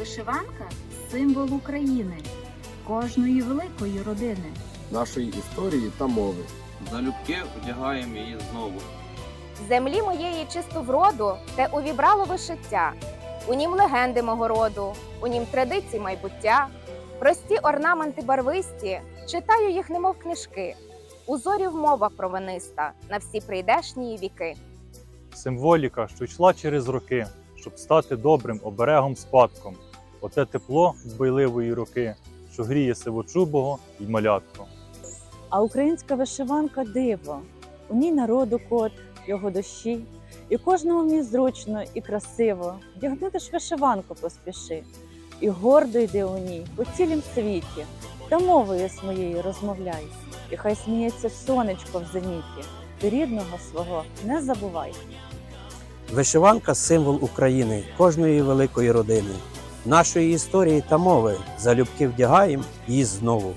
Вишиванка символ України, кожної великої родини. нашої історії та мови. Залюбки вдягаємо її знову. Землі моєї чисто вроду, те увібрало вишиття. У нім легенди мого роду, у нім традиції майбуття. Прості орнаменти барвисті, читаю їх, немов книжки. Узорів мова провениста на всі прийдешні віки. Символіка, що йшла через роки, щоб стати добрим оберегом спадком. Оте тепло дбайливої руки, що гріє сивочубого й малятко. А українська вишиванка диво. У ній народу код, його душі, і кожному мені зручно і красиво. Вдягнути ж вишиванку поспіши, і гордо йди у ній по цілім світі, та мовою з моєю розмовляй. І хай сміється сонечко в зеніті. Ти рідного свого не забувай. Вишиванка символ України, кожної великої родини, нашої історії та мови. Залюбки вдягаємо її знову.